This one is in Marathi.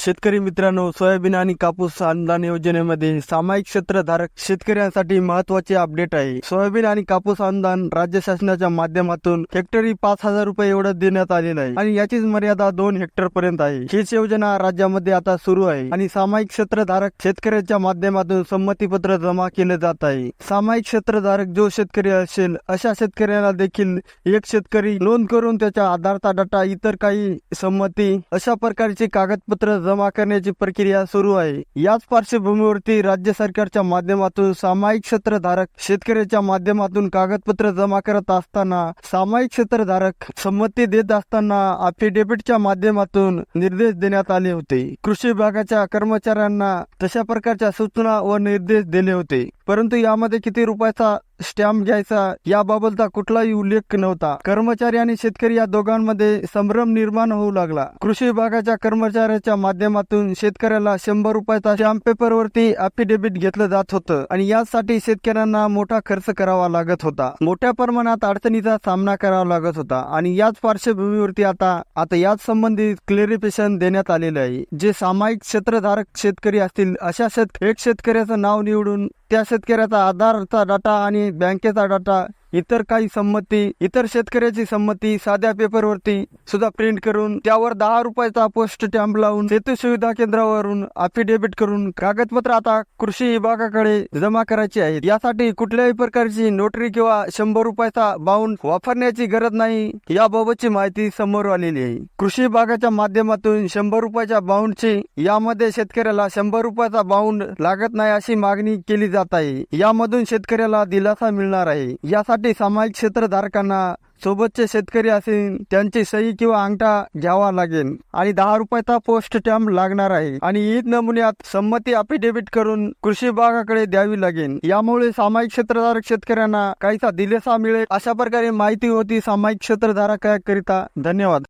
शेतकरी मित्रांनो सोयाबीन आणि कापूस अनुदान योजनेमध्ये सामायिक क्षेत्रधारक शेतकऱ्यांसाठी महत्त्वाचे अपडेट आहे. सोयाबीन आणि कापूस अनुदान राज्य शासनाच्या माध्यमातून हेक्टरी पाच हजार रुपये एवढं देण्यात आलेलं आहे आणि याचीच मर्यादा दोन हेक्टर पर्यंत आहे. हीच योजना राज्यामध्ये आता सुरू आहे आणि सामायिक क्षेत्रधारक शेतकऱ्यांच्या माध्यमातून संमतीपत्र जमा केले जात आहे. सामायिक क्षेत्रधारक जो शेतकरी असेल अशा शेतकऱ्याला देखील एक शेतकरी नोंद करून त्याच्या आधारचा डाटा इतर काही संमती अशा प्रकारचे कागदपत्र जमा करण्याची प्रक्रिया सुरू आहे. याच पार्श्वभूमीवरती राज्य सरकारच्या माध्यमातून सामायिक क्षेत्रधारक शेतकऱ्याच्या माध्यमातून कागदपत्र जमा करत असताना सामायिक क्षेत्रधारक संमती देत असताना अफिडेव्हिटच्या माध्यमातून निर्देश देण्यात आले होते. कृषी विभागाच्या कर्मचाऱ्यांना तशा प्रकारच्या सूचना व निर्देश दिले होते. परंतु यामध्ये किती रुपयाचा स्टॅम्प घ्यायचा. याबाबतचा कुठलाही उल्लेख नव्हता. कर्मचारी आणि शेतकरी या दोघांमध्ये संभ्रम निर्माण होऊ लागला. कृषी विभागाच्या कर्मचाऱ्याच्या माध्यमातून शेतकऱ्याला शंभर रुपयाचा स्टॅम्प पेपरवरती अफिडेव्हिट घेतलं जात होतं आणि यासाठी शेतकऱ्यांना मोठा खर्च करावा लागत होता. मोठ्या प्रमाणात अडचणीचा सामना करावा लागत होता आणि याच पार्श्वभूमीवरती आता आता याच संबंधित क्लेरिफिकेशन देण्यात आलेलं आहे. जे सामायिक क्षेत्रधारक शेतकरी असतील अशा शेत एक शेतकऱ्याचं नाव निवडून त्या शेतकऱ्याचा आधारचा डाटा आणि बँकेचा डाटा इतर काही संमती इतर शेतकऱ्याची संमती साध्या पेपरवरती सुद्धा प्रिंट करून त्यावर दहा रुपयाचा पोस्ट स्टॅम्प लावून सेतू सुविधा केंद्रावरून अफिडेव्हिट करून कागदपत्र आता कृषी विभागाकडे जमा करायची आहेत. यासाठी कुठल्याही प्रकारची नोटरी किंवा शंभर रुपयाचा बाउंड वापरण्याची गरज नाही. याबाबतची माहिती समोर आलेली आहे. कृषी विभागाच्या माध्यमातून शंभर रुपयाच्या बाउंडची यामध्ये शेतकऱ्याला शंभर रुपयाचा बाउंड लागत नाही अशी मागणी केली जात आहे. यामधून शेतकऱ्याला दिलासा मिळणार आहे. यासाठी यासाठी सामायिक क्षेत्रधारकांना सोबतचे शेतकरी असेल त्यांची सही किंवा अंगठा घ्यावा लागेल. आणि दहा रुपयाचा पोस्ट स्टॅम्प लागणार आहे. आणि ईद नमुन्यात संमती अफिडेव्हिट करून कृषी विभागाकडे द्यावी लागेल. यामुळे सामायिक क्षेत्रधारक शेतकऱ्यांना काहीसा दिलासा मिळेल अशा प्रकारे माहिती होती सामायिक क्षेत्रधारकाकरिता. धन्यवाद.